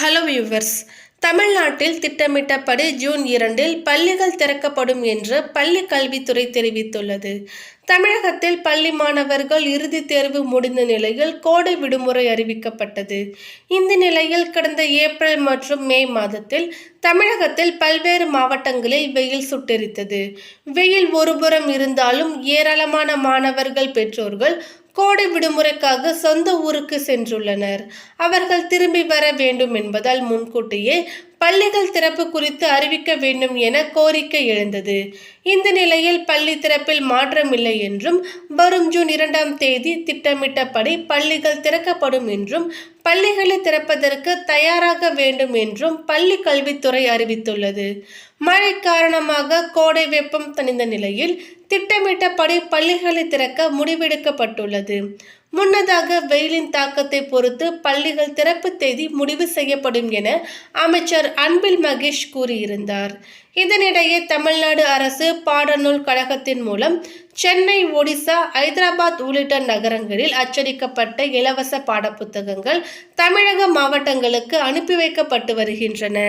Hello viewers தமிழ்நாட்டில் திட்டமிட்டபடி June இரண்டில் பள்ளிகள் திறக்கப்படும் என்று பள்ளி கல்வித்துறை தெரிவித்துள்ளது. தமிழகத்தில் பள்ளி மாணவர்கள் இறுதித் தேர்வு முடிந்த நிலையில் கோடை விடுமுறை அறிவிக்கப்பட்டது. இந்த நிலையில் கடந்த ஏப்ரல் மற்றும் மே மாதத்தில் தமிழகத்தில் பல்வேறு மாவட்டங்களில் வெயில் சுட்டெரித்தது. வெயில் ஒருபுறம் இருந்தாலும் ஏராளமான மாணவர்கள் பெற்றோர்கள் கோடை விடுமுறைக்காக சொந்த ஊருக்கு சென்றுள்ளனர். அவர்கள் திரும்பி வர வேண்டும் என்பதால் முன்கூட்டியே பள்ளிகள் திறப்பு குறித்து அறிவிக்க வேண்டும் என கோரிக்கை எழுந்தது. இந்த நிலையில் பள்ளி திறப்பில் மாற்றமில்லை என்றும் வரும் ஜூன் இரண்டாம் தேதி திட்டமிட்டபடி பள்ளிகள் திறக்கப்படும் என்றும் பள்ளிகளை திறப்பதற்கு தயாராக வேண்டும் என்றும் பள்ளி கல்வித்துறை அறிவித்துள்ளது. மழை காரணமாக கோடை வெப்பம் தணிந்த நிலையில் திட்டமிட்டபடி பள்ளிகளை திறக்க முடிவெடுக்கப்பட்டுள்ளது. முன்னதாக வெயிலின் தாக்கத்தை பொறுத்து பள்ளிகள் திறப்பு தேதி முடிவு செய்யப்படும் என அமைச்சர் அன்பில் மகேஷ் கூறியிருந்தார். இதனிடையே தமிழ்நாடு அரசு பாடநூல் கழகத்தின் மூலம் சென்னை ஒடிசா ஐதராபாத் உள்ளிட்ட நகரங்களில் அச்சடிக்கப்பட்ட இலவச பாடப்புத்தகங்கள் தமிழக மாவட்டங்களுக்கு அனுப்பி வைக்கப்பட்டு வருகின்றன.